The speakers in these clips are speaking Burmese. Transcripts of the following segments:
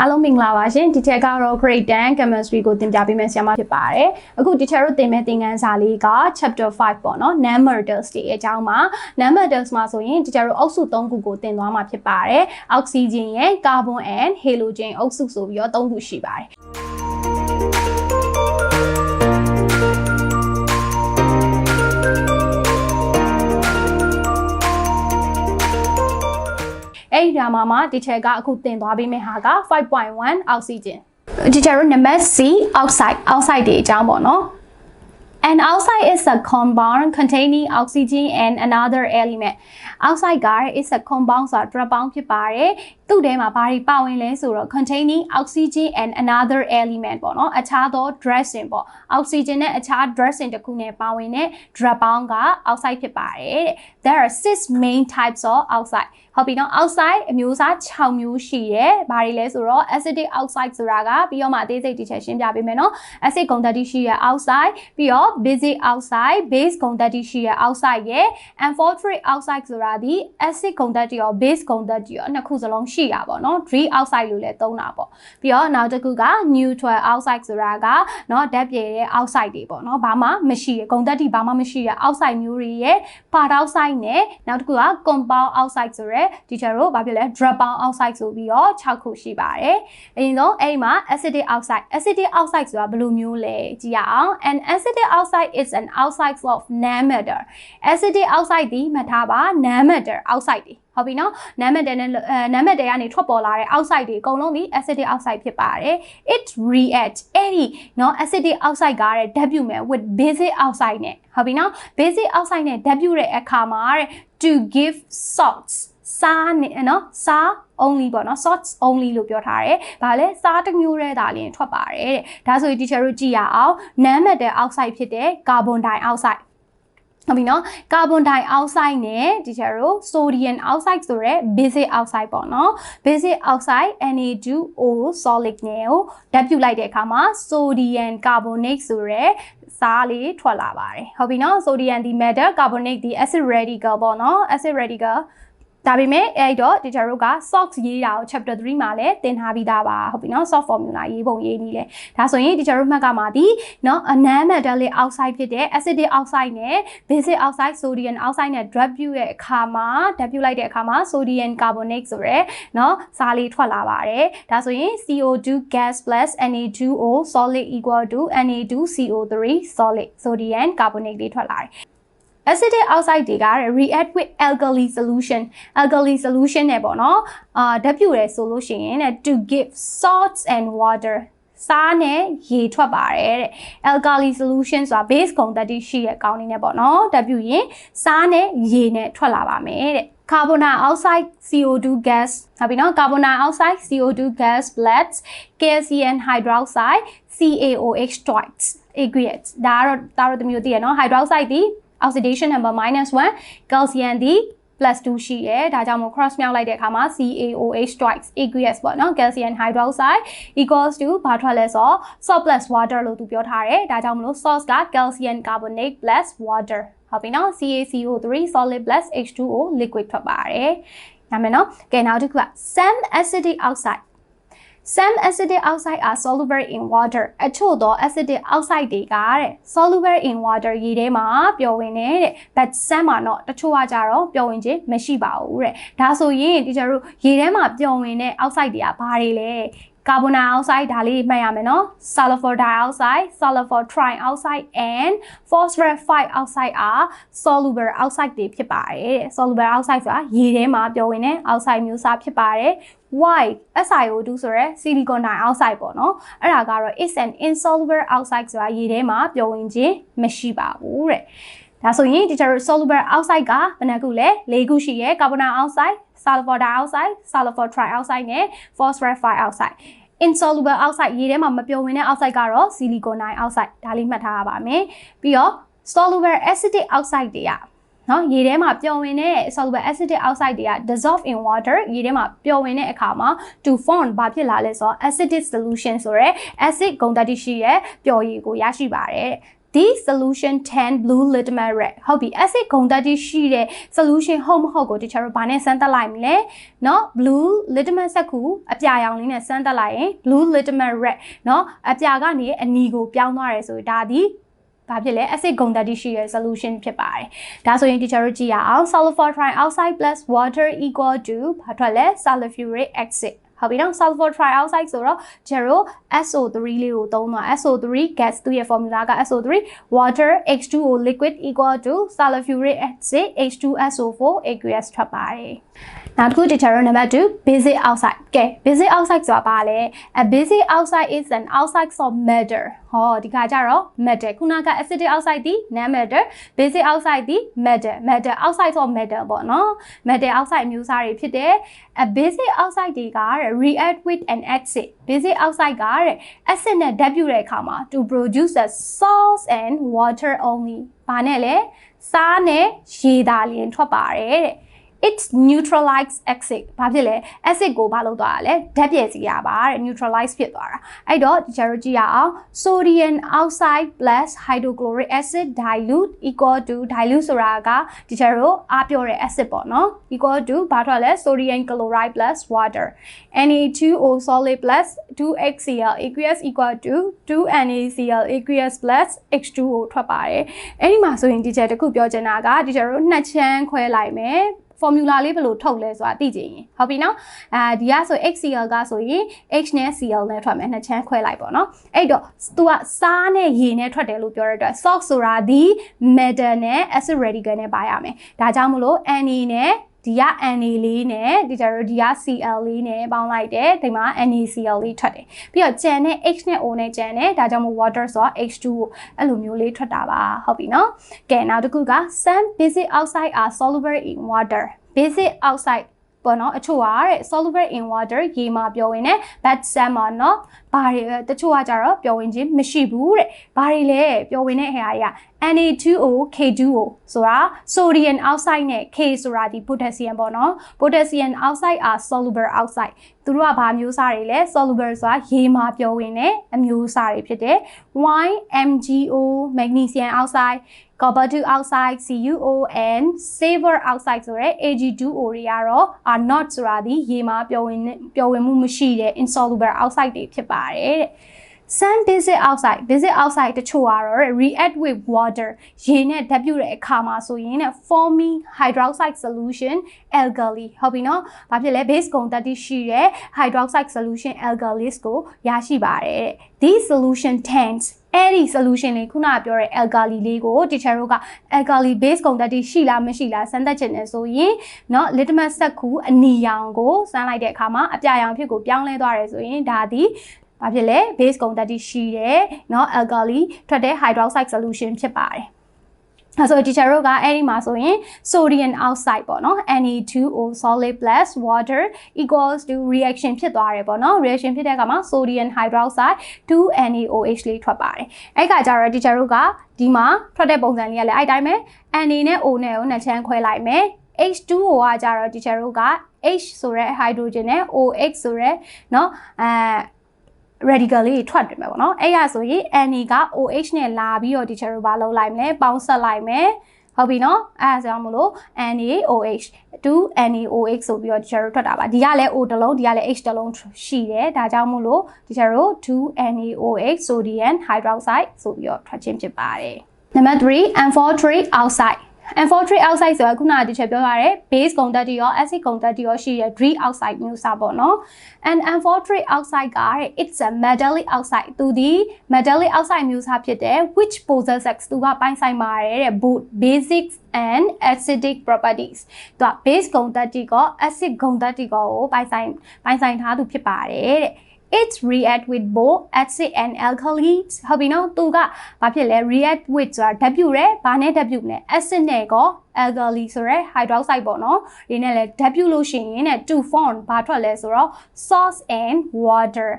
အားလုံးမင်္ဂလာပါရှင်ဒီချက်ကတော့ grade 10 chemistry ကိုသင်ပြပေးမယ့်ဆရာမဖြစ်ပါတယ်အခုဒီချက်တို့သင်မယ့်သင်ခန်းစာလေးက chapter 5ပေါ့နော် non-metals တွေအကြောင်းမှာ non-metals မှာဆိုရင်ဒီချက်တို့အုပ်စု3ခုကိုသင်သွားမှာဖြစ်ပါတယ် oxygen ရယ် carbon and halogen အုပ်စုဆိုပြီးတော့3ခုရှိပါတယ် အဲ့ဒီဓာမှာမှာဒီချက်ကအခုသင်သွားပေးမယ့်ဟာက5.1 oxygen ဒီချက်တို့နံပါတ် C oxide oxide တွေအကြောင်းပေါ့နော် An oxide is a compound containing oxygen and another element. Oxide က is a compound ဆိုတာ drop bound ဖြစ်ပါတယ်။သူ့ထဲမှာဘာတွေပါဝင်လဲဆိုတော့ containing oxygen and another element ပေါ့နော်။အခြားသော dressing ပေါ့။ oxygen နဲ့အခြား dressing တစ်ခုနဲ့ပါဝင်တဲ့ drop bound က oxide ဖြစ်ပါတယ်တဲ့။ There are six main types of oxide. ဟုတ်ပြီနော် oxide အမျိုးအစား6မျိုးရှိရဲ။ဘာတွေလဲဆိုတော့ acidic oxide ဆိုတာကပြီးတော့မှအသေးစိတ်တစ်ချက်ရှင်းပြပေးမယ်နော်။ acid ဂုဏ်သတ္တိရှိရဲ oxide ပြီးတော့ basic oxide base ဂုဏ်သတ္တိရှိရဲ oxide ရဲ့ amphoteric oxide ဆိုတာဒီ acid ဂုဏ်သတ္တိရော base ဂုဏ်သတ္တိရောနှစ်ခုစလုံးရှိတာပေါ့နော် dri oxide လို့လည်းသုံးတာပေါ့ပြီးတော့နောက်တစ်ခုက neutral oxide ဆိုတာကเนาะဓာတ်ပြည့်တဲ့ oxide တွေပေါ့နော်ဘာမှမရှိရဂုဏ်သတ္တိဘာမှမရှိရ oxide မျိုးတွေရဲ့ part oxide နဲ့နောက်တစ်ခုက compound oxide ဆိုရဲ teacher တို့ဘာဖြစ်လဲ drop bound oxide ဆိုပြီးတော့6ခုရှိပါတယ်အရင်ဆုံးအဲ့ဒီမှာ acidic oxide acidic oxide ဆိုတာဘယ်လိုမျိုးလဲကြည့်ရအောင် an acidic oxide is an oxide of nanometer acidic oxide ဒီမှတ်ထားပါ nanometer oxide တွေဟုတ်ပြီနော် nanometer နဲ့အဲ nanometer ကနေထွက်ပေါ်လာတဲ့ oxide တွေအကုန်လုံးဒီ acidic oxide ဖြစ်ပါတယ် it react အဲ့ဒီနော် acidic oxide ကတဲ့ W မဲ့ with basic oxide နဲ့ဟုတ်ပြီနော် basic oxide နဲ့ W တဲ့အခါမှာတဲ့ to give salts စားနေနော်စား only ပေါ့နော် salts only လို့ပြောထားတယ်။ဒါလည်းစားတစ်မျိုးတည်းဒါလည်းထွက်ပါတယ်တဲ့။ဒါဆိုရင် teacher တို့ကြည့်ရအောင် non metal oxide ဖြစ်တဲ့ carbon dioxide ဟုတ်ပြီနော်ကာဗွန်ဒိုင်အောက်ဆိုက်နဲ့ဒီချာတို့ဆိုဒီယမ်အောက်ဆိုက်ဆိုရဲ basic oxide ပေါ့နော် basic oxide Na2O solid နဲ့ကိုဓာတ်ပြုလိုက်တဲ့အခါမှာ sodium carbonate ဆိုရဲစားလေးထွက်လာပါတယ်ဟုတ်ပြီနော် sodium ဒီ metal carbonate ဒီ acid radical ပေါ့နော် acid radical ဒါပေမဲ့အဲ့တော့ teacher တို့က SOX ရေးတာကို chapter 3မှာလည်းသင်ထားပြီးသားပါဟုတ်ပြီနော် soft formula ရေးပုံရေးနည်းလဲဒါဆိုရင် teacher တို့မှတ်ကမှာဒီနော် non metallic oxide ဖြစ်တဲ့ acidic oxide နဲ့ basic oxide sodium oxide နဲ့ drop ပြုတဲ့အခါမှာဓာတ်ပြုလိုက်တဲ့အခါမှာ sodium carbonate ဆိုရဲနော်စားလေးထွက်လာပါတယ်ဒါဆိုရင် CO2 gas plus Na2O solid equal to Na2CO3 solid sodium carbonate လေးထွက်လာတယ် acidic oxide တွေက react with alkali solution alkali solution နဲ့ပေါ့နော်အာဓာတ်ပြုရဲဆိုလို့ရှိရင် to give salts and water စားနဲ့ရေထွက်ပါတယ်တဲ့ alkali solution ဆိုတာ base ဂုဏ်သတ္တိရှိရဲ့အကောင်းနေနဲ့ပေါ့နော်ဓာတ်ပြုရင်စားနဲ့ရေနဲ့ထွက်လာပါမယ်တဲ့ carbon dioxide CO2 gas ဟုတ်ပြီနော် carbon dioxide CO2 gas plus calcium hydroxide CaOH twice aqueous ဒါကတော့ဒါတော့တမျိုးသိရနော် hydroxide ဒီ oxidation number -1 calcium ဒီ plus 2ရှိရဲဒါကြောင့်မို့ cross မြောက်လိုက်တဲ့အခါမှာ CaOH twice aqueous ပေါ့နော် calcium hydroxide equals to ဘာထွက်လဲဆိုတော့ salt plus water လို့သူပြောထားတယ်ဒါကြောင့်မလို့ salt က calcium carbonate plus water ဟုတ်ပြီနော် CaCO3 solid plus H2O liquid ထွက်ပါတယ်နာမည်နော်ကဲနောက်တစ်ခုက some acidic oxide some acidic oxide are soluble in water အချို့သော acidic oxide တွေကတဲ့ soluble in water ရေထဲမှာပျော်ဝင်နေတဲ့ but some မှာတော့တချို့ကကြတော့ပျော်ဝင်ခြင်းမရှိပါဘူးတဲ့ဒါဆိုရင်ဒီကျတို့ရေထဲမှာပျော်ဝင်တဲ့ oxide တွေကဘာတွေလဲကာဗွန်ဒိုင်အောက်ဆိုက်ဒါလေးမှတ်ရမယ်နော် sulfur dioxide sulfur trioxide and phosphorus oxide are soluble oxide တွေဖြစ်ပါတယ်တဲ့ soluble oxide ဆိုတာရေထဲမှာပျော်ဝင်တဲ့ oxide မျိုးစားဖြစ်ပါတယ် white SiO2 ဆိုရဲ silicon dioxide ပေါ့နော်အဲ့ဒါကတော့ is an insoluble oxide ဆိုတာရေထဲမှာပျော်ဝင်ခြင်းမရှိပါဘူးတဲ့ဒါဆိုရင် teacher soluble oxide ကဘယ်နှခုလဲ၄ခုရှိရဲ carbon dioxide sulfur dioxide sulfur trioxide နဲ့ phosphorus oxide insoluble oxide ရေထဲမှာမပျော်ဝင်တဲ့ oxide ကတော့ silicon dioxide ဒါလေးမှတ်ထားရပါမယ်ပြီးတော့ soluble acidic oxide တွေက နော်ရေထဲမှာပျော်ဝင်တဲ့ soluble acidic oxide တွေက dissolve in water ရေထဲမှာပျော်ဝင်တဲ့အခါမှာ to form ဘာဖြစ်လာလဲဆိုတော့ acidic solution ဆိုရဲ acid ဂုဏ်သတ္တိရှိရဲ့ပျော်ရည်ကိုရရှိပါတယ် this solution 10 blue litmus red ဟုတ်ပြီ acid ဂုဏ်သတ္တိရှိတဲ့ solution ဟုတ်မဟုတ်ကိုတခြားတို့ဘာနဲ့စမ်းသပ်လိုက်မလဲเนาะ blue litmus စက္ကူအပြာရောင်လေးနဲ့စမ်းသပ်လိုက်ရင် blue litmus red เนาะအပြာကနေအနီကိုပြောင်းသွားတယ်ဆိုဒါဒီ ဘာဖြစ်လဲ acid ဂုဏ်သတ္တိရှိတဲ့ solution ဖြစ်ပါတယ်။ဒါဆိုရင် teacher တို့ကြည့်ရအောင် sulfur trioxide plus water equal to ဘာထွက်လဲ sulfuric acid ဟုတ်ပြီနော် sulfur trioxide ဆိုတော့ zero SO3 လေးကိုသုံးသွား SO3 gas သူ့ရဲ့ formula က SO3 water H2O liquid equal to sulfuric acid H2SO4 aqueous ထွက်ပါတယ် နောက်တစ်ခု teacher နံပါတ်2 basic oxide ကဲ basic oxide ဆိုတာဘာလဲ a basic oxide is an oxide of matter ဟောဒီခါကျတော့ matter ခုနက acidic oxide ဒီ non matter basic oxide ဒီ matter matter oxide of matter ပေါ့နော် matter oxide အမျိုးအစားတွေဖြစ်တဲ့ a basic oxide တွေက react with an acid basic oxide က acid နဲ့ဓာတ်ပြုတဲ့အခါမှာ to produce a salt and water only ဘာနဲ့လဲစားနဲ့ရေသာလျင်ထွက်ပါတယ်တဲ့ it neutralize acid ဘာဖြစ်လဲ acid ကိုဘာလုပ်သွားတာလဲဓာတ်ပြည့်စီရပါတဲ့ neutralize ဖြစ်သွားတာအဲ့တော့ဒီကြရကြည့်ရအောင် sodium oxide plus hydrochloric acid dilute equal to dilute ဆိုတာကဒီကြရအားပြောတဲ့ acid ပေါ့နော် equal to ဘာထွက်လဲ sodium chloride plus water Na2O solid plus 2HCl aqueous equal to 2NaCl aqueous plus H2O ထွက်ပါတယ်အဲ့ဒီမှာဆိုရင်ဒီချက်တစ်ခုပြောချင်တာကဒီချက်တို့နှစ်ချမ်းခွဲလိုက်မယ် formula လေးဘယ်လိုထုတ်လဲဆိုတာသိကြရင်ဟုတ်ပြီနော်အဲဒီကဆို HCl ကဆိုရင် H နဲ့ Cl နဲ့ထွက်မယ်နှစ်ချမ်းခွဲလိုက်ပေါ့နော်အဲ့တော့ तू ကစားနဲ့ရေနဲ့ထွက်တယ်လို့ပြောရတဲ့အတွက် salt ဆိုတာဒီ metal နဲ့ acid radical နဲ့ပါရမယ်ဒါကြောင့်မလို့ Na နဲ့ ဒီက Na လေးနဲ့ဒီကြတော့ဒီက Cl လေးနဲ့ပေါင်းလိုက်တယ်ဒီမှာ NaCl လေးထွက်တယ်ပြီးတော့ကျန်တဲ့ H နဲ့ O နဲ့ကျန်တယ်ဒါကြောင့်မို့ water ဆိုတော့ H2 အဲ့လိုမျိုးလေးထွက်တာပါဟုတ်ပြီနော်ကဲနောက်တစ်ခုက some basic oxide are soluble in water basic oxide ပေါ့နော်အချို့ကတဲ့ soluble in water ရေမှာပျော်ဝင်တယ် but some မှာနော် ဘာတွေတချို့ကကြတော့ပျော်ဝင်ခြင်းမရှိဘူးတဲ့ဘာတွေလဲပျော်ဝင်တဲ့အရာတွေက Na2O K2O ဆိုတာ sodium oxide နဲ့ K ဆိုတာဒီ potassium ပေါ့နော် potassium oxide are soluble oxide သူတို့ကဘာမျိုးစားတွေလဲ soluble ဆိုတာရေမှာပျော်ဝင်တဲ့အမျိုးအစားတွေဖြစ်တယ် Y MgO magnesium oxide copper 2 oxide CuO and silver oxide ဆိုရဲ Ag2O တွေကတော့ are not ဆိုတာဒီရေမှာပျော်ဝင်ပျော်ဝင်မှုမရှိတဲ့ insoluble oxide တွေဖြစ်ပါတဲ့ sun basic oxide basic oxide တချို့ကတော့ react with water ရေနဲ့ဓာတ်ပြုတဲ့အခါမှာဆိုရင် forming hydroxide solution alkali ဟုတ်ပြီနော်။ဘာဖြစ်လဲ base ကုန်တက်တိရှိတဲ့ hydroxide solution alkalis ကိုရရှိပါတယ်တဲ့။ these solution tends အဲ့ဒီ solution လေးခုနကပြောတဲ့ alkali လေးကို teacher တို့က alkali base ကုန်တက်တိရှိလားမရှိလားစမ်းသပ်ချင်တယ်ဆိုရင်เนาะ litmus စက်ကူအနီရောင်ကိုစမ်းလိုက်တဲ့အခါမှာအပြာရောင်ဖြစ်ကိုပြောင်းလဲသွားတယ်ဆိုရင်ဒါဒီ ဘာဖြစ်လဲ base ကုန်တက်တိရှိတယ်เนาะ alkali ထွက်တဲ့ hydroxide solution ဖြစ်ပါတယ်အဲဆို teacher တို့ကအဲ့ဒီမှာဆိုရင် sodium oxide ပေါ့နော် Na2O solid plus water equals to reaction ဖြစ်သွားတယ်ပေါ့နော် reaction ဖြစ်တဲ့အခါမှာ sodium hydroxide 2NaOH လေးထွက်ပါတယ်အဲ့ကကြတော့ teacher တို့ကဒီမှာထွက်တဲ့ပုံစံလေးကလည်းအဲ့တိုင်းပဲ Na နဲ့ O နဲ့ကိုနှစ်ချမ်းခွဲလိုက်မယ် H2O ကကြတော့ teacher တို့က H ဆိုတဲ့ hydrogen နဲ့ OH ဆိုတဲ့เนาะအဲ radical လေးထွက်တယ်မယ်ပေါ့နော်အဲ့ရဆိုရင် Na က OH နဲ့လာပြီးတော့ teacher တို့ဘာလုပ်လိုက်မလဲပေါင်းဆက်လိုက်မယ်ဟုတ်ပြီနော်အဲဒါကြောင့်မလို့ NaOH 2 NaOH ဆိုပြီးတော့ teacher တို့ထွက်တာပါဒီကလည်း O တစ်လုံးဒီကလည်း H တစ်လုံးရှိတယ်ဒါကြောင့်မို့လို့ teacher တို့2 NaOH sodium hydroxide ဆိုပြီးတော့ထွက်ခြင်းဖြစ်ပါတယ်နံပါတ်3 amphoteric oxide amphoteric oxide ဆိုတာခုနကဒီချက်ပြောရတဲ့ base ကုန်တက်တီရော acid ကုန်တက်တီရောရှိတဲ့ dri oxide မျိုးစားပေါ့နော် and amphoteric oxide က it's a metallic oxide သူဒီ metallic oxide မျိုးစားဖြစ်တဲ့ which possesses သူကပိုင်းဆိုင်ပါတယ်တဲ့ both basic and acidic properties သူက base ကုန်တက်တီကော acid ကုန်တက်တီကောကိုပိုင်းဆိုင်ပိုင်းဆိုင်ထားသူဖြစ်ပါတယ်တဲ့ it react with both acid and alkalis ဟုတ်ပြီနော်သူကဘာဖြစ်လဲ react with ဆိုတာဓာတ်ပြုတယ်ဘာနဲ့ဓာတ်ပြုလဲ acid နဲ့ကော alkali ဆိုရဲ hydroxide ပေါ့နော်ဒီနဲ့လဲဓာတ်ပြုလို့ရှိရင်နဲ့ to form ဘာထွက်လဲဆိုတော့ sauce and water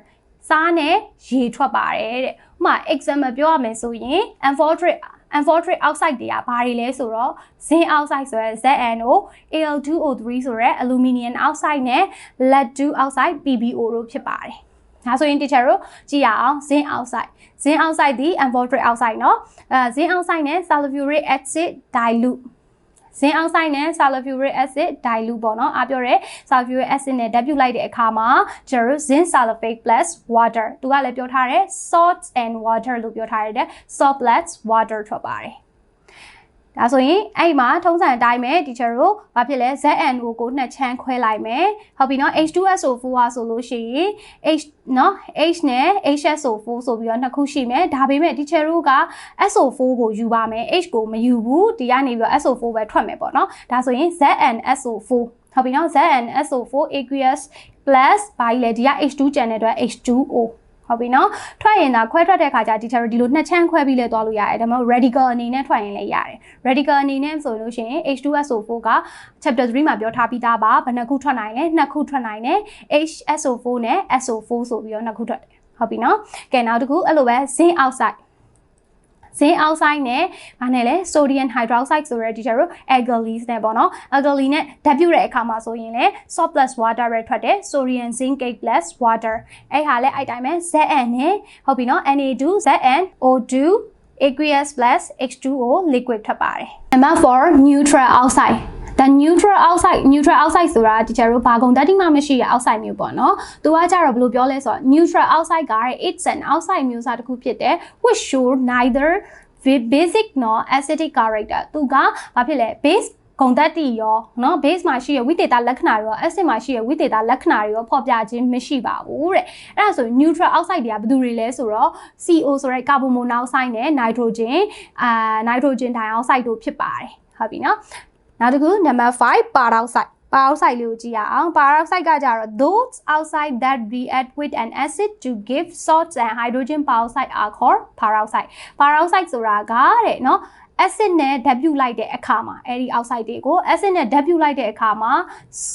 စားနဲ့ရေထွက်ပါတယ်တဲ့ဥပမာ example ပြောရမယ်ဆိုရင် amphoteric amphoteric oxide တွေကဘာတွေလဲဆိုတော့ zinc oxide ဆိုရဲ ZNO Al2O3 ဆိုရဲ aluminum oxide နဲ့ lead2 oxide PbO တို့ဖြစ်ပါတယ် ဒါဆိုရင် teacher တို့ကြည့်ရအောင် zinc oxide zinc oxide ဒီ amphoteric oxide เนาะအဲ zinc oxide နဲ့ sulfuric acid dilute zinc oxide နဲ့ sulfuric acid dilute ပေါ့နော်အားပြောရဲ sulfuric acid နဲ့ဓာတ်ပြုလိုက်တဲ့အခါမှာကျွန်တော် zinc sulfate plus water သူကလည်းပြောထားတယ် salt and water လို့ပြောထားရတယ် salt plus water ထွက်ပါတယ် ဒါဆိုရင်အဲ့မှာထုံးစံအတိုင်းပဲ teacher တို့ဘာဖြစ်လဲ ZNO ကိုနှစ်ချမ်းခွဲလိုက်မယ်ဟုတ်ပြီနော် H2SO4 อ่ะဆိုလို့ရှိရင် H နော် H နဲ့ HSO4 ဆိုပြီးတော့နှစ်ခုရှိမယ်ဒါပေမဲ့ teacher တို့က SO4 ကိုယူပါမယ် H ကိုမယူဘူးဒီကနေပြီးတော့ SO4 ပဲထွက်မယ်ပေါ့နော်ဒါဆိုရင် ZNSO4 ဟုတ်ပြီနော် ZNSO4 aqueous plus ဘာကြီးလဲဒီက H2 ကျန်တဲ့အတွက် H2O ဟုတ်ပြီနော်ထွက်ရင်ဒါခွဲထွက်တဲ့ခါကျ teacher ဒီလိုနှစ်ချမ်းခွဲပြီးလဲသွားလို့ရတယ်ဒါမှမဟုတ် radical အနေနဲ့ထွက်ရင်လည်းရတယ် radical အနေနဲ့ဆိုလို့ရှိရင် H2SO4 က chapter 3မှာပြောထားပြီးသားပါဘယ်နှခုထွက်နိုင်လဲနှစ်ခုထွက်နိုင်တယ် HSO4 နဲ့ SO4 ဆိုပြီးတော့နှစ်ခုထွက်တယ်ဟုတ်ပြီနော်ကဲနောက်တစ်ခုအဲ့လိုပဲ zinc oxide ဇင်းအောက်ဆိုက်နဲ့ဗာနဲ့လဲ sodium hydroxide ဆိုတဲ့ teacher တို့ alkalis နဲ့ပေါ့နော် alkali နဲ့ဓာတ်ပြုတဲ့အခါမှာဆိုရင်လဲ salt plus water ပဲထွက်တယ် sodium zincate plus water အဲ့ဟာလဲအဲ့တိုင်းပဲ Zn နဲ့ဟုတ်ပြီနော် Na2 ZnO2 aqueous plus H2O liquid ထွက်ပါတယ် number 4 neutral oxide the neutral oxide neutral oxide ဆိုတာတချို့တို့ဘာကုန်တတ်တိမှမရှိတဲ့ oxide မျိုးပေါ့နော်။သူကကြတော့ဘယ်လိုပြောလဲဆိုတော့ neutral oxide က it's an oxide မျိုးစားတစ်ခုဖြစ်တယ် which show neither basic nor acidic character သူကဘာဖြစ်လဲ base ဂုံတက်တီရောเนาะ base မှာရှိရဝိသေသလက္ခဏာရော acid မှာရှိရဝိသေသလက္ခဏာတွေရောဖော်ပြခြင်းမရှိပါဘူးတဲ့အဲ့ဒါဆို neutral oxide တွေကဘယ်သူတွေလဲဆိုတော့ CO ဆိုတဲ့ကာဗွန်မိုနောက်ဆိုက်နဲ့ nitrogen အာ nitrogen dioxide တို့ဖြစ်ပါတယ်ဟုတ်ပြီเนาะ နောက်တစ်ခု number 5 peroxide peroxide လေးကိုကြည့်ရအောင် peroxide ကကြတော့ those outside that react with an acid to give salts and hydrogen peroxide are called peroxide peroxide ဆိုတာကတဲ့နော် acid နဲ့ dab ပြုတ်လိုက်တဲ့အခါမှာအဲဒီ oxide တွေကို acid နဲ့ dab ပြုတ်လိုက်တဲ့အခါမှာ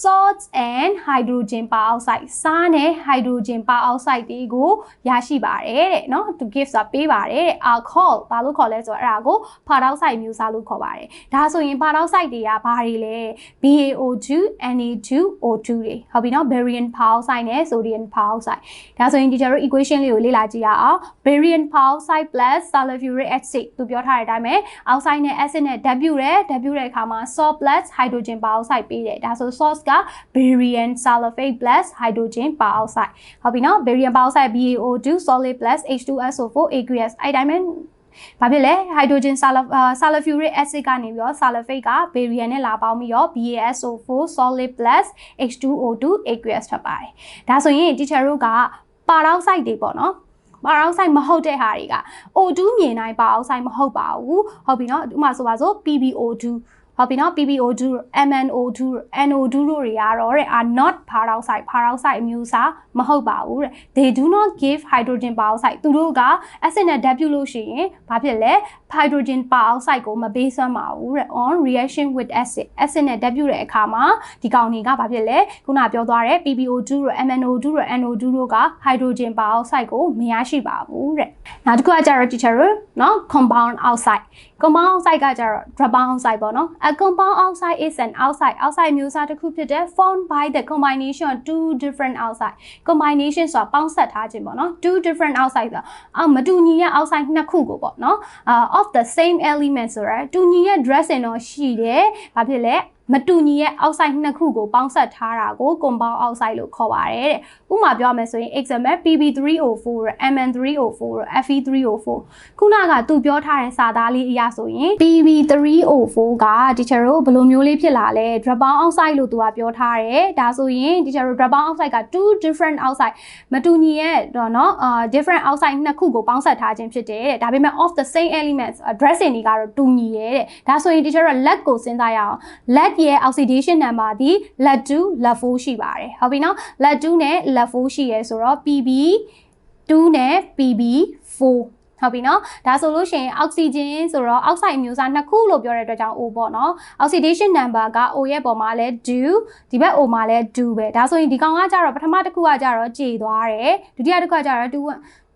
salt and hydrogen peroxide စားနဲ့ hydrogen peroxide တွေကိုရရှိပါတယ်တဲ့နော် to give ဆိုတာပေးပါတယ်တဲ့ alcohol ဘာလို့ခေါ်လဲဆိုတော့အဲ့ဒါကို peroxide မျိုးစားလို့ခေါ်ပါတယ်ဒါဆိုရင် peroxide တွေကဘာတွေလဲ BaO2 Na2 O2 တွေဟုတ်ပြီနော် barium peroxide နဲ့ sodium peroxide ဒါဆိုရင်ဒီကျတို့ equation လေးကိုလေ့လာကြည့်ရအောင် barium peroxide plus sulfuric acid သူပြောထားတဲ့အတိုင်းပဲoxide နဲ့ acid နဲ့ဓာတ်ပြုတယ်ဓာတ်ပြုတဲ့အခါမှာ salt plus hydrogen peroxide ပေးတယ်ဒါဆို salt က barium sulfate plus hydrogen peroxide ဟုတ်ပြီနော် barium peroxide BaO2 solid plus H2SO4 aqueous အဲ့တိုင်းပဲဘာဖြစ်လဲ hydrogen sulfuric acid ကနေပြီးတော့ sulfate က barium နဲ့လာပေါင်းပြီးတော့ BaSO4 solid plus H2O2 aqueous ထွက်ပါတယ်ဒါဆိုရင် teacher တို့က peroxide တွေပေါ့နော် ပါအောက်ဆိုက်မဟုတ်တဲ့ဟာတွေက O2 မြင်တိုင်းပါအောက်ဆိုက်မဟုတ်ပါဘူးဟုတ်ပြီနော်ဥပမာဆိုပါစို့ PbO2 ဟုတ်ပြီနော် PbO2 MnO2 NO2 တို့တွေကတော့တဲ့ are not peroxide peroxide အမျိုးအစားမဟုတ်ပါဘူးတဲ့ they do not give hydrogen peroxide သူတို့က acid နဲ့ဓာတ်ပြုလို့ရှိရင်ဘာဖြစ်လဲ hydrogen peroxide ကိုမပေးစွမ်းပါဘူးတဲ့ on reaction with acid acid နဲ့ဓာတ်ပြုတဲ့အခါမှာဒီကောင်တွေကဘာဖြစ်လဲခုနပြောသွားတဲ့ PbO2 တို့ MnO2 တို့ NO2 တို့က hydrogen peroxide ကိုမရရှိပါဘူးတဲ့နောက်တစ်ခုကကြတော့ teacher နော် compound oxide compound oxide ကကြတော့ dropout oxide ပေါ့နော် a compound oxide is an oxide oxide မျိုးစားတစ်ခုဖြစ်တဲ့ formed by the combination of two different oxide combination ဆိုတာပေါင်းစပ်ထားခြင်းပေါ့နော် two different oxide ဆိုတာအမတူညီတဲ့ oxide နှစ်ခုကိုပေါ့နော် of the same element ဆိုတာတူညီတဲ့ dressing တော့ရှိတယ်ဘာဖြစ်လဲ မတူညီရဲ့အောက်ဆိုက်နှစ်ခုကိုပေါင်းစပ်ထားတာကို compound oxide လို့ခေါ်ပါတယ်တဲ့။ဥပမာပြောမယ်ဆိုရင် example PB3O4 ရ MN3O4 ရ Fe3O4 ခုနကသူပြောထားတဲ့စာသားလေးအရာဆိုရင် PB3O4 က teacher တို့ဘယ်လိုမျိုးလေးဖြစ်လာလဲ dropout oxide လို့သူကပြောထားတယ်။ဒါဆိုရင် teacher တို့ dropout oxide က two different oxide မတူညီရဲ့တော့เนาะ different oxide နှစ်ခုကိုပေါင်းစပ်ထားခြင်းဖြစ်တယ်တဲ့။ဒါပေမဲ့ of the same elements addressing တွေကတော့တူညီရဲ့တဲ့။ဒါဆိုရင် teacher တို့ let ကိုစဉ်းစားရအောင် let ရဲ့ oxidation number ဒီ let 2 let 4ရှိပါတယ်ဟုတ်ပြီနော် let 2နဲ့ let 4ရှိရဲဆိုတော့ PB 2နဲ့ PB 4ဟုတ်ပြီနော်ဒါဆိုလို့ရှိရင် oxygen ဆိုတော့ oxide မျိုးစားနှစ်ခုလို့ပြောတဲ့အတွက်ကြောင့် O ပေါ့နော် oxidation number က O ရဲ့ပုံမှာလဲ2ဒီဘက် O မှာလဲ2ပဲဒါဆိုရင်ဒီကောင်ကကြတော့ပထမတစ်ခုကကြတော့ကြေသွားတယ်ဒုတိယတစ်ခုကကြတော့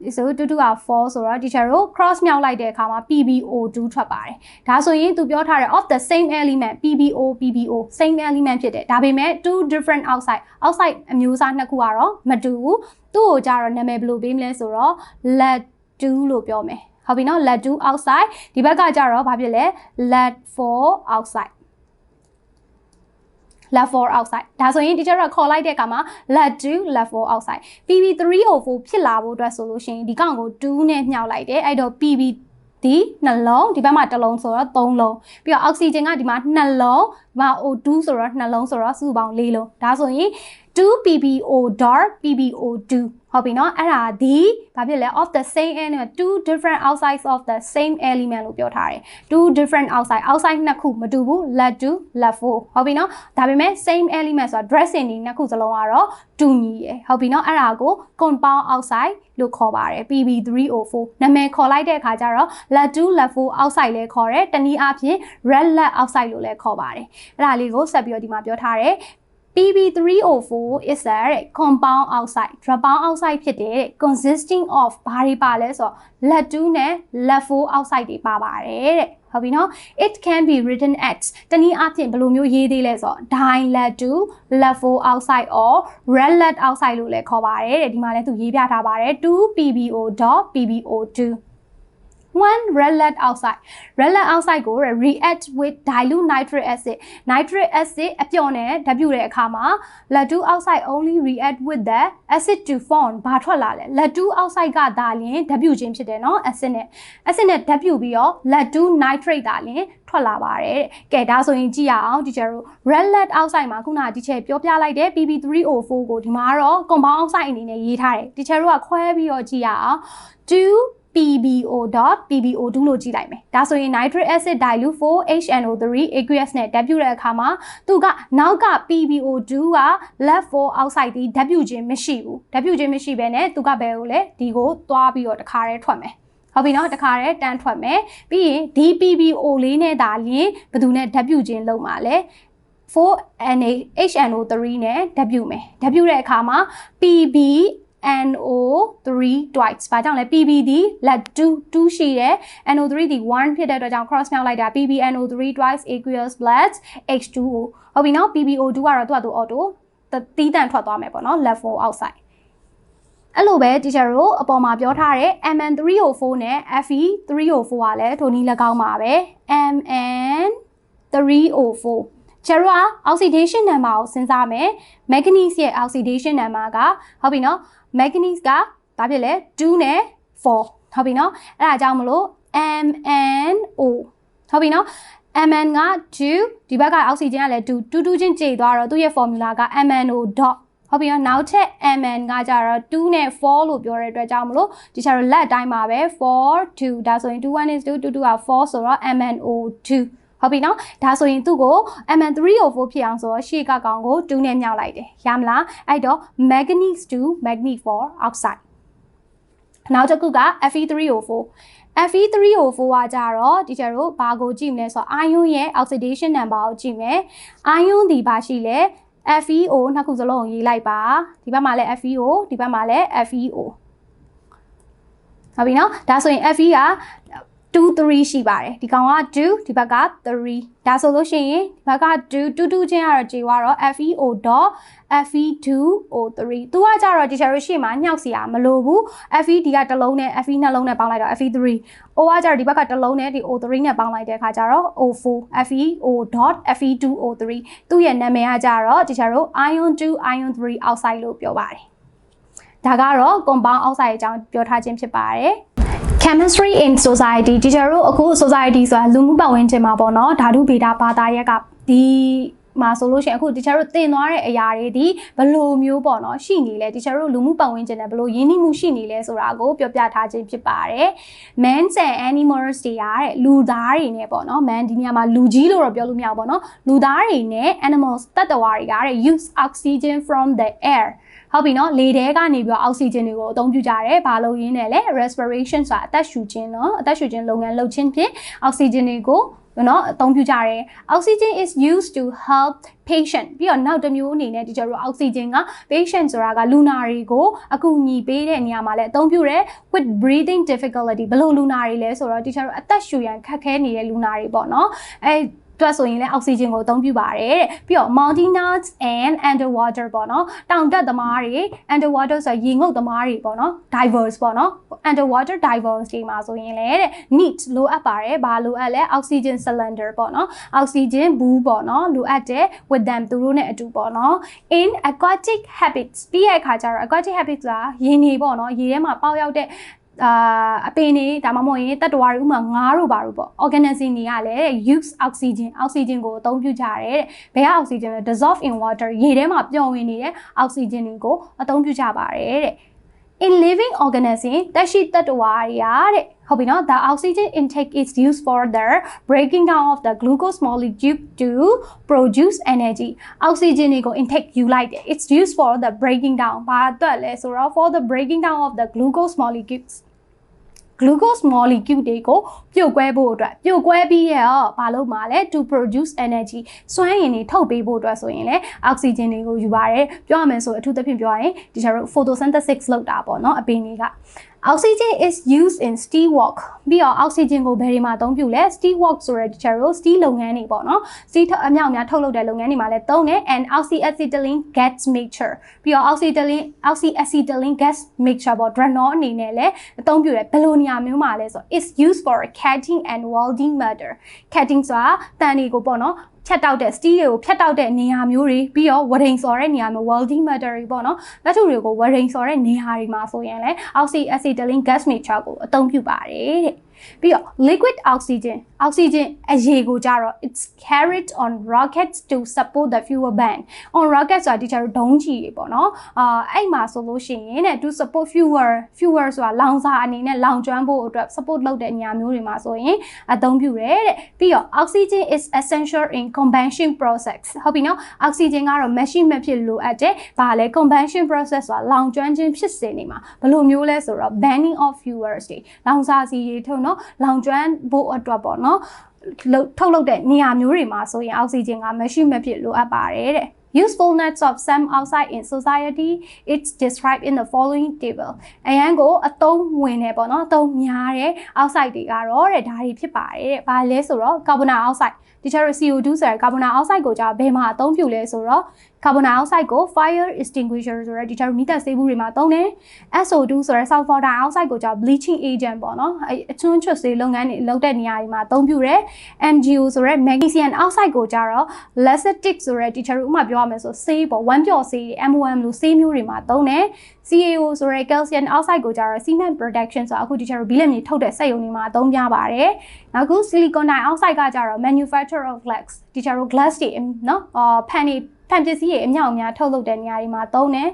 2 so တူတူက4ဆိုတော့ teacher တို့ cross မြောက်လိုက်တဲ့အခါမှာ PBO2 ထွက်ပါတယ်ဒါဆိုရင်သူပြောထားတယ် of the same element PBO PBO same element ဖြစ်တယ်ဒါပေမဲ့ two different outside outside အမျိုးအစားနှစ်ခုကတော့မတူဘူးသူ့ကိုကြတော့နာမည်ဘယ်လိုပေးမလဲဆိုတော့ let 2လို့ပြောမယ်ဟုတ်ပြီနော် let 2 outside ဒီဘက်ကကြတော့ဘာဖြစ်လဲ let 4 outside let 4 outside ဒါဆိုရင် teacher ကခေါ်လိုက်တဲ့အခါမှာ let 2 let 4 outside pb 304ဖြစ်လာဖို့အတွက်ဆိုလို့ရှိရင်ဒီကောင်ကို2နဲ့မြှောက်လိုက်တယ်အဲ့တော့ pb ဒီနှလုံးဒီဘက်မှာတစ်လုံးဆိုတော့3လုံးပြီးတော့အောက်ဆီဂျင်ကဒီမှာ2လုံးဒီမှာ O2 ဆိုတော့2လုံးဆိုတော့စုစုပေါင်း4လုံးဒါဆိုရင် 2PBO dark PBO2 ဟုတ်ပြီနော်အဲ့ဒါဒီဘာဖြစ်လဲ of the same element two different outsides of the same element လို့ပြောထားတယ် two different outside outside နှစ်ခုမတူဘူး let 2 let 4ဟုတ်ပြီနော်ဒါပေမဲ့ same element ဆိုတာ dressing ဒီနှစ်ခုစလုံးကတော့တူညီရယ်ဟုတ်ပြီနော်အဲ့ဒါကို compound outside လို့ခေါ်ပါတယ် PB304 နာမည်ခေါ်လိုက်တဲ့အခါကျတော့ let 2 let 4 outside လဲခေါ်တယ်တနည်းအားဖြင့် red let outside လို့လည်းခေါ်ပါတယ်အဲ့ဒါလေးကိုဆက်ပြီးတော့ဒီမှာပြောထားတယ် PB304 is a compound oxide compound oxide ဖြစ်တဲ့ consisting of ဘာတွေပါလဲဆိုတော့ lead 2နဲ့ lead 4 oxide တွေပါပါတယ်တဲ့ဟုတ်ပြီနော် it can be written as တနည်းအားဖြင့်ဘယ်လိုမျိုးရေးသေးလဲဆိုတော့ di lead 2 lead 4 oxide or red lead oxide လို့လည်းခေါ်ပါတယ်တဲ့ဒီမှာလည်းသူရေးပြထားပါတယ် 2PBO.PBO2 one red lead oxide red lead oxide ကို react with dilute nitric acid nitric acid အပြော့နဲ့ဓာတ်ပြုတဲ့အခါမှာ lead 2 oxide only react with the acid to form ဘာထွက်လာလဲ lead 2 oxide ကဒါလျင်ဓာတ်ပြုခြင်းဖြစ်တယ်နော် acid နဲ့ acid နဲ့ဓာတ်ပြုပြီးတော့ lead 2 nitrate ဒါလျင်ထွက်လာပါတယ်တဲ့ကဲဒါဆိုရင်ကြည့်ရအောင်ဒီကျတို့ red lead oxide မှာခုနကဒီချက်ပြောပြလိုက်တဲ့ PB3O4 ကိုဒီမှာတော့ compound oxide အနေနဲ့ရေးထားတယ်ဒီချက်တို့ကခွဲပြီးတော့ကြည့်ရအောင်2 PBO.PBO2 လို့ကြည့်လိုက်မယ်။ဒါဆိုရင် nitric acid dilute 4HNO3 aqueous နဲ့ဓာတ်ပြုတဲ့အခါမှာသူကနောက်က PBO2 က left 4 outside ဒီဓာတ်ပြုခြင်းမရှိဘူး။ဓာတ်ပြုခြင်းမရှိဘဲနဲ့သူကဘယ်ကိုလဲဒီကိုသွားပြီးတော့တခါတည်းထွက်မယ်။ဟုတ်ပြီနော်တခါတည်းတန်းထွက်မယ်ပြီးရင် DPBO လေးနဲ့ဒါလျင်ဘယ်သူနဲ့ဓာတ်ပြုခြင်းလုပ်မှာလဲ 4NaHNO3 နဲ့ဓာတ်ပြုမယ်ဓာတ်ပြုတဲ့အခါမှာ PB NO3 twice ဘာကြောင့်လဲ PB ဒီ let 2 2ရှိတယ် NO3 ဒီ1ဖြစ်တဲ့အတွက်ကြောင့် cross မြောက်လိုက်တာ PB NO3 twice aqueous plus H2O ဟုတ်ပြီနော် PBO2 ကတော့သူ့အတူ auto တီးတန့်ထွက်သွားမယ်ပေါ့နော် let 4 outside အဲ့လိုပဲ teacher တို့အပေါ်မှာပြောထားတဲ့ MN304 နဲ့ FE304 ကလည်းထိုနည်း၎င်းပါပဲ MN304 ကျတော့ oxidation number ကိုစဉ်းစားမယ် manganese ရဲ့ oxidation number ကဟုတ်ပြီနော် manganese ကဘာဖြစ်လဲ2နဲ့4ဟုတ်ပြီနော်အဲ့ဒါကြောင့်မလို့ MnO ဟုတ်ပြီနော် Mn က2ဒီဘက်ကအောက်ဆီဂျင်ကလည်း2 2 2ချင်းကြေသွားတော့သူ့ရဲ့ formula က MnO. ဟုတ်ပြီနော်နောက်ထပ် mn ကကြတော့2နဲ့4လို့ပြောတဲ့အတွက်ကြောင့်မလို့ဒီချာတော့လက်အတိုင်းပါပဲ4 2ဒါဆိုရင်2 1 is 2 2 2က4ဆိုတော့ MnO2 ဟုတ်ပြီနော်ဒါဆိုရင်သူ့ကို Mn3O4 ဖြစ်အောင်ဆိုတော့ရှေ့ကကောင်ကို2နဲ့မြောက်လိုက်တယ်ရမလားအဲ့တော့ manganese 2 manganese 4 oxide နောက်တစ်ခုက Fe3O4 Fe3O4 ကကြတော့ဒီကျတော့ဘာကိုကြည့်မလဲဆိုတော့ ion ရဲ့ oxidation number ကိုကြည့်မယ် ion ဒီဘာရှိလဲ FeO နှစ်ခုစလုံးရေးလိုက်ပါဒီဘက်မှာလည်း FeO ဒီဘက်မှာလည်း FeO ဟုတ်ပြီနော်ဒါဆိုရင် Fe က 2 3ရှိပါတယ်ဒီကောင်က2ဒီဘက်က3ဒါဆိုလို့ရှိရင်ဒီဘက်က2 2 2ချင်းကတော့ကြေသွားတော့ FeO.Fe2O3 သူကကြတော့ teacher ရှေ့မှာညှောက်စီရမလိုဘူး Fe ဒီကတစ်လုံးနဲ့ Fe နှလုံးနဲ့ပေါင်းလိုက်တော့ Fe3 O ကကြတော့ဒီဘက်ကတစ်လုံးနဲ့ဒီ O3 နဲ့ပေါင်းလိုက်တဲ့အခါကျတော့ O4 FeO.Fe2O3 သူ့ရဲ့နာမည်ကကြတော့ teacher တို့ ion 2 ion 3 outside လို့ပြောပါတယ်ဒါကတော့ compound oxide အကြောင်းပြောထားခြင်းဖြစ်ပါတယ် chemistry in society teacher တို့အခု society ဆိုတာလူမှုပတ်ဝန်းကျင်မှာပေါ့နော်ဓာတုဗေဒဘာသာရပ်ကဒီမှာဆိုလို့ရှိရင်အခု teacher တို့သင်သွားတဲ့အရာတွေဒီဘယ်လိုမျိုးပေါ့နော်ရှိနေလဲ teacher တို့လူမှုပတ်ဝန်းကျင်နဲ့ဘယ်လိုရင်းနှီးမှုရှိနေလဲဆိုတာကိုပြောပြထားခြင်းဖြစ်ပါတယ် man and animals တွေရတဲ့လူသားတွေနဲ့ပေါ့နော် man ဒီနေရာမှာလူကြီးလို့တော့ပြောလို့မရဘူးပေါ့နော်လူသားတွေနဲ့ animals တတ္တဝါတွေကတဲ့ use oxygen from the air ဟုတ်ပြီနော်လေထဲကနေပြီးတော့အောက်ဆီဂျင်တွေကိုအသုံးပြုကြတယ်ဘာလို့ရင်းနဲ့လဲ respiration ဆိုတာအသက်ရှူခြင်းနော်အသက်ရှူခြင်းလုပ်ငန်းလုပ်ခြင်းဖြင့်အောက်ဆီဂျင်တွေကိုနော်အသုံးပြုကြတယ် oxygen is used to help patient ပြီးတော့နောက်တစ်မျိုးအနေနဲ့ဒီကျတော့ oxygen က patient ဆိုတာကလူနာတွေကိုအကူအညီပေးတဲ့နေရာမှာလည်းအသုံးပြုတယ် with breathing difficulty ဘယ်လိုလူနာတွေလဲဆိုတော့ဒီကျတော့အသက်ရှူရန်ခက်ခဲနေတဲ့လူနာတွေပေါ့နော်အဲ တွက်ဆိုရင်လည်းအောက်ဆီဂျင်ကိုအသုံးပြုပါတယ်တဲ့ပြီးတော့ mountaineers and underwater ပေါ့နော်တောင်တက်သမားတွေ underwater ဆိုရေငုပ်သမားတွေပေါ့နော် divers ပေါ့နော် underwater divers တွေမှာဆိုရင်လည်းတဲ့ need လိုအပ်ပါတယ်ဘာလိုအပ်လဲ oxygen cylinder ပေါ့နော် oxygen ဘူးပေါ့နော်လိုအပ်တယ် with them သူတို့နဲ့အတူပေါ့နော် in aquatic habits ပြီးရဲ့အခါကျတော့ aquatic habits ကရေနေပေါ့နော်ရေထဲမှာပေါက်ရောက်တဲ့ အာအပင်တွေဒါမှမဟုတ်ရင်တတ္တဝါတွေဥမာငါးတို့ဘာတို့ပေါ့ organism တွေကလည်း use oxygen oxygen ကိုအသုံးပြုကြတယ်တဲ့ဘယ်က oxygen လဲ dissolve in water ရေထဲမှာပျော်ဝင်နေတဲ့ oxygen တွေကိုအသုံးပြုကြပါတယ်တဲ့ in living organism တက်ရှိတတ္တဝါတွေရတဲ့ဟုတ်ပြီနော် the oxygen intake is used for the breaking down of the glucose molecule to produce energy oxygen တွေကို intake ယူလိုက်တယ် it's used for the breaking down ဘာအတွက်လဲဆိုတော့ for the breaking down of the glucose molecules glucose molecule တွေကိုပြုတ်ကွဲဖို့အတွက်ပြုတ်ကွဲပြီးရောဘာလို့မှာလဲ to produce energy စွမ်းရည်တွေထုတ်ပေးဖို့အတွက်ဆိုရင်လည်း oxygen တွေကိုယူပါတယ်ပြောရမယ်ဆိုအထူးသဖြင့်ပြောရင်ဒီကျတော့ photosynthesis လုပ်တာပေါ့နော်အပင်တွေက oxygen is used in steel work ပြီးတော့ oxygen ကိုဘယ်တွေမှာအသုံးပြုလဲ steel work ဆိုတဲ့ teacher တို့ steel လုပ်ငန်းတွေပေါ့နော် steel အမြောက်အများထုတ်လုပ်တဲ့လုပ်ငန်းတွေမှာလည်းသုံးတယ် and oxyacetylene gas mixture ပြီးတော့ oxyacetylene oxyacetylene gas mixture ပေါ့ dranol အနေနဲ့လည်းအသုံးပြုတယ်ဘယ်လိုနေရာမျိုးမှာလဲဆို is used for cutting and welding matter cutting ဆိုတာတန်တွေကိုပေါ့နော် ဖြတ်တောက်တဲ့ steel တွေကိုဖြတ်တောက်တဲ့နေရာမျိုးတွေပြီးတော့ welding ဆိုတဲ့နေရာမျိုး welding matter တွေပေါ့နော်လက်ထုတွေကို welding ဆိုတဲ့နေရာတွေမှာဆိုရင်လည်း oxyacetylene gas mixture ကိုအသုံးပြုပါတယ်တဲ့ ပြီးတော့ liquid oxygen oxygen အရေကိုကြတော့ it's carried on rockets to support the fuel bank on rocket ဆိုတာဒီကျတော့ဒုံးကြီးတွေပေါ့နော်အာအဲ့မှာဆိုလို့ရှိရင်တဲ့ to support fuel fuel ဆိုတာလောင်စာအနေနဲ့လောင်ကျွမ်းဖို့အတွက် support လုပ်တဲ့နေရာမျိုးတွေမှာဆိုရင်အသုံးပြုတယ်တဲ့ပြီးတော့ oxygen is essential in combustion process ဟုတ်ပြီနော် oxygen ကတော့ machine မဖြစ်လိုအပ်တယ်ဘာလဲ combustion process ဆိုတာလောင်ကျွမ်းခြင်းဖြစ်စဉ်တွေမှာဘယ်လိုမျိုးလဲဆိုတော့ burning of fuels တွေလောင်စာစီတွေထုတ်နော်လောင်ကျွမ်းဖို့အတွက်ပေါ့နော်ထုတ်လုပ်တဲ့နေရာမျိုးတွေမှာဆိုရင်အောက်ဆီဂျင်ကမရှိမဖြစ်လိုအပ်ပါတယ်တဲ့ usefulness of some outside in society it's described in the following table အရန်ကိုအသုံးဝင်နေပေါ့နော်အသုံးများတဲ့ outside တွေကတော့တဲ့ဒါတွေဖြစ်ပါတယ်တဲ့ဘာလဲဆိုတော့ carbon dioxide ဒီချာ CO2 ဆိုတဲ့ carbon dioxide ကိုကြာဘယ်မှာအသုံးပြုလဲဆိုတော့ carbon dioxide ကို fire extinguisher ဆိုတဲ့ဒီချာမီးသတ်ဆေးဘူးတွေမှာသုံးတယ် SO2 ဆိုတဲ့ sulfur dioxide ကိုကြာ bleaching agent ပေါ့နော်အဲအချွန်းချွတ်ဆေးလုပ်ငန်းတွေလုပ်တဲ့နေရာတွေမှာအသုံးပြုတယ် MgO ဆိုတဲ့ magnesium oxide ကိုကြာတော့ lacetic ဆိုတဲ့ဒီချာဥမာပြောရမယ်ဆိုဆေးပေါ့ဝမ်းပျော်ဆေး MOM လို့ဆေးမျိုးတွေမှာသုံးတယ် CaO ဆိုတဲ့ calcium oxide ကိုကြာတော့ cement production ဆိုအခုဒီချာဘီလက်မြေထုတ်တဲ့စက်ရုံတွေမှာအသုံးပြပါတယ်နောက်ခု silicon dioxide ကကြာတော့ manufacture of glass ဒီချာတော့ glass တွေနော်အာဖန်နေဖန်ပစ္စည်းတွေအမြောက်အများထုတ်လုပ်တဲ့နေရာတွေမှာသုံးတယ်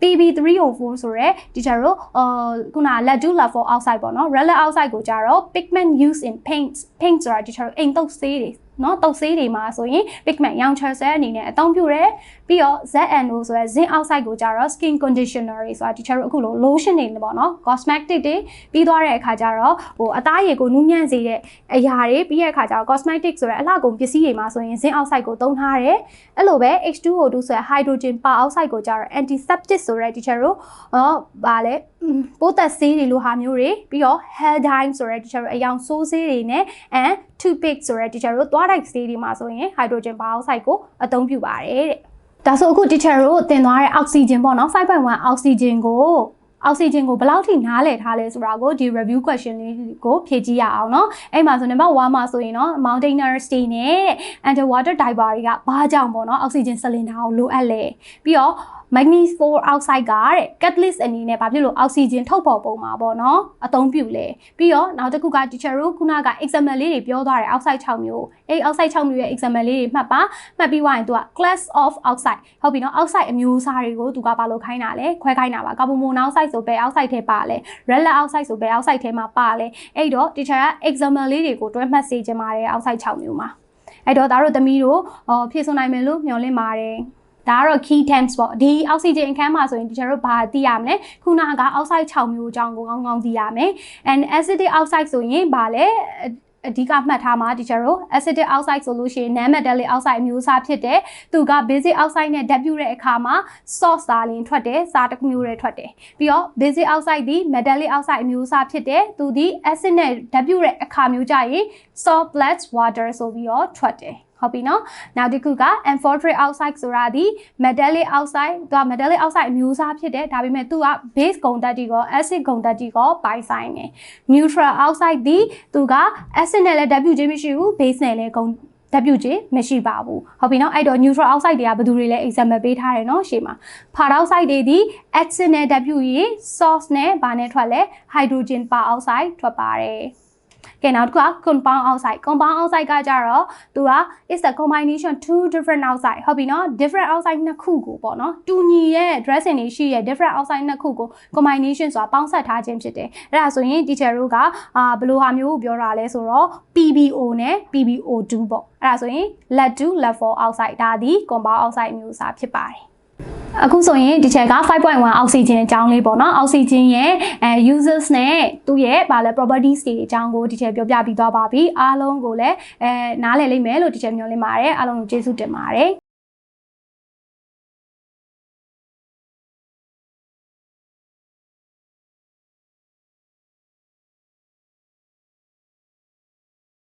PB304 ဆိုရဲဒီကြတော့အာခုန lead 2 lead 4 oxide ပေါ့နော် red lead oxide ကိုကြတော့ pigment used in paint paint ဆိုတာဒီကြတော့အိမ်တုပ်ဆေးတွေ เนาะတုပ်ဆေးတွေမှာဆိုရင် pigment ရောင်ချယ်ဆဲအနေနဲ့အသုံးပြုတယ်ပြီးတော့ ZNO ဆိုရဲ zinc oxide ကိုကြတော့ skin conditioner တွေဆိုတာဒီချက်တော့အခုလို lotion တွေပေါ့เนาะ cosmetic တွေပြီးသွားတဲ့အခါကျတော့ဟိုအသားရည်ကိုနူးညံ့စေတဲ့အရာတွေပြီးတဲ့အခါကျတော့ cosmetic ဆိုရဲအလှကုန်ပစ္စည်းတွေမှာဆိုရင် zinc oxide ကိုသုံးထားတယ်အဲ့လိုပဲ H2O2 ဆိုရဲ hydrogen peroxide ကိုကြတော့ antiseptic ဆိုရဲဒီချက်တော့ဟောဗာလဲ ပိုးသက်ဆေးတွေလိုဟာမျိုးတွေပြီးတော့ Haldine ဆိုရဲဒီချက်တော့အယောင်ဆိုးဆေးတွေနဲ့ and toothpick ဆိုရဲဒီချက်တော့သွားတိုက်ဆေးတွေမှာဆိုရင် hydrogen peroxide ကိုအသုံးပြုပါတယ်တဲ့ဒါဆိုအခု teacher တို့သင်သွားတဲ့ oxygen ပေါ့နော်5.1 oxygen ကိုအောက်ဆီဂျင်ကိုဘယ်လောက်ထိနားလည်ထားလဲဆိုတာကိုဒီ review question လေးကိုဖြည့်ကြည့်ရအောင်เนาะအဲ့မှာဆို number 1မှာဆိုရင်เนาะ mountaineers တွေနဲ့ underwater diver တွေကဘာကြောင့်ပေါ့เนาะအောက်ဆီဂျင် cylinder ကိုလိုအပ်လဲပြီးတော့ magnesium 4 oxide ကတဲ့ catalyst အနေနဲ့ဘာဖြစ်လို့အောက်ဆီဂျင်ထုတ်ပေါ်ပုံမှာပေါ့နော်အသုံးပြုလဲပြီးတော့နောက်တစ်ခုက teacher တို့ခုနက example လေးတွေပြောသွားတယ် oxide 6မျိုးအဲ့ oxide 6မျိုးရဲ့ example လေးတွေမှတ်ပါမှတ်ပြီးွားရင်သူက class of oxide ဟုတ်ပြီနော် oxide အမျိုးအစားတွေကိုသူကဘာလို့ခိုင်းတာလဲခွဲခိုင်းတာပါ carbon monoxide ဆိုဘယ် oxide ထဲပါလဲ red lead oxide ဆိုဘယ် oxide ထဲမှာပါလဲအဲ့တော့ teacher က example လေးတွေကိုတွဲမှတ်စေချင်ပါတယ် oxide 6မျိုးမှာအဲ့တော့ဒါတို့သမီးတို့ဖြည့်စွန်နိုင်မယ်လို့မျှော်လင့်ပါတယ် ဒါကတော့ key terms ပေါ့ဒီ oxygen အခန်းမှာဆိုရင်ဒီကျတော့ဘာသိရမလဲခုနက oxide 6မျိုးအကြောင်းကိုကောင်းကောင်းသိရမယ် and acidic oxide ဆိုရင်ဘာလဲအဓိကမှတ်ထားမှာ teacher တို့ acetic oxide ဆိုလို့ရှိရင် non metallic oxide အမျိုးအစားဖြစ်တယ်သူက basic oxide နဲ့ဓာတ်ပြုတဲ့အခါမှာ source စာလင်းထွက်တယ်စာတစ်မျိုးတွေထွက်တယ်ပြီးတော့ basic oxide ဒီ metallic oxide အမျိုးအစားဖြစ်တယ်သူဒီ acid နဲ့ဓာတ်ပြုတဲ့အခါမျိုးကြရင် salt plus water ဆိုပြီးတော့ထွက်တယ် ဟုတ်ပြီနော်နောက်တစ်ခုက amphoteric oxide ဆိုတာဒီ metallic oxide သူက metallic oxide အမျိုးအစားဖြစ်တယ်ဒါပေမဲ့သူက base ဂုဏ်ဓာတ်ကြီးကော acid ဂုဏ်ဓာတ်ကြီးကောပိုင်ဆိုင်တယ် neutral oxide ဒီသူက acid နဲ့လည်းဓာတ်ပြုခြင်းမရှိဘူး base နဲ့လည်းဂုဏ်ဓာတ်ပြုခြင်းမရှိပါဘူးဟုတ်ပြီနော်အဲ့တော့ neutral oxide တွေကဘယ်သူတွေလဲ example ပေးထားတယ်နော်ရှေ့မှာ peroxide တွေဒီ acid နဲ့ဓာတ်ပြုရင် source နဲ့ဘာနဲ့ထွက်လဲ hydrogen peroxide ထွက်ပါတယ် ကဲနောက်တစ်ခုက compound oxide compound oxide ကကြတော့သူက is the combination two different oxide ဟုတ်ပြီနော် different oxide နှစ်ခုကိုပေါ့နော်တူညီရဲ့ dressing တွေရှိရဲ့ different oxide နှစ်ခုကို combination ဆိုတာပေါင်းစပ်ထားခြင်းဖြစ်တယ်အဲ့ဒါဆိုရင် teacher တို့ကအာဘယ်လိုဟာမျိုးကိုပြောတာလဲဆိုတော့ PBO နဲ့ PBO2 ပေါ့အဲ့ဒါဆိုရင် lead 2 lead 4 oxide ဒါဒီ compound oxide မျိုးစားဖြစ်ပါတယ် အခုဆိုရင်ဒီချက်က5.1အောက်ဆီဂျင်အကြောင်းလေးပေါ့နော်အောက်ဆီဂျင်ရဲ့အဲ users နဲ့သူ့ရဲ့ဗာလဲ properties တွေအကြောင်းကိုဒီချက်ပြောပြပြီးသွားပါပြီအားလုံးကိုလည်းအဲနားလည်လိမ့်မယ်လို့ဒီချက်မျှော်လင့်ပါတယ်အားလုံးကိုကျေးဇူးတင်ပါတယ်